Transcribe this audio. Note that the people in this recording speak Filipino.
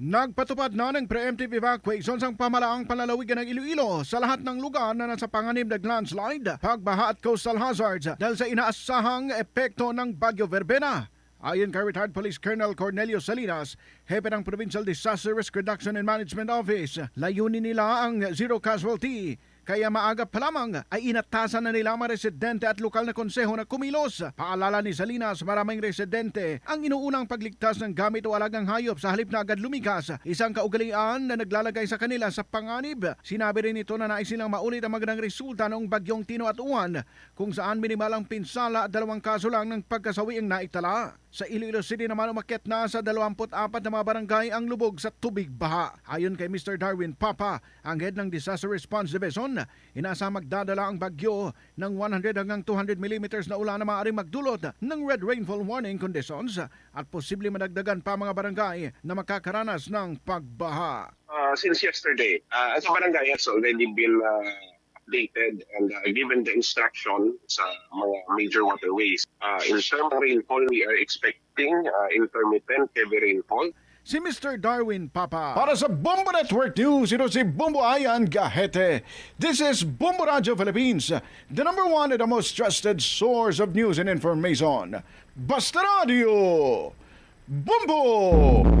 Nagpatupad na ng preemptive evacuation sang pamalaang panlalawigan ng Iloilo sa lahat ng lugar na nasa panganib ng landslide, pagbaha at coastal hazards dahil sa inaasahang epekto ng Bagyo Verbena. Ayon kay retired Police Colonel Cornelio Salinas, hepe ng Provincial Disaster Risk Reduction and Management Office, layunin nila ang zero casualty kaya maaga pa lamang ay inatasan na nila mga residente at lokal na konseho na kumilos. Paalala ni Salinas, maraming residente ang inuunang pagligtas ng gamit o alagang hayop sa halip na agad lumikas. Isang kaugalian na naglalagay sa kanila sa panganib. Sinabi rin ito na nais silang maulit ang magandang resulta noong bagyong Tino at Uwan kung saan minimal ang pinsala at dalawang kaso lang ng pagkasawi ang naitala. Sa Iloilo City naman umakyat na sa 24 na mga barangay ang lubog sa tubig baha. Ayon kay Mr. Darwin Papa, ang head ng Disaster Response Division, inasa magdadala ang bagyo ng 100 hanggang 200 millimeters na ulan na maaaring magdulot ng red rainfall warning conditions at posible madagdagan pa mga barangay na makakaranas ng pagbaha. uh, since yesterday. Uh, as a barangay has already been uh, updated and uh, given the instruction sa mga major waterways. Uh, in of rainfall, we are expecting uh, intermittent heavy rainfall. Si Mr. Darwin Papa. Para sa Bombo Network News, ito si Bombo Ayan Gahete. This is Bombo Radio Philippines, the number one and the most trusted source of news and information. Basta Radio! Bombo!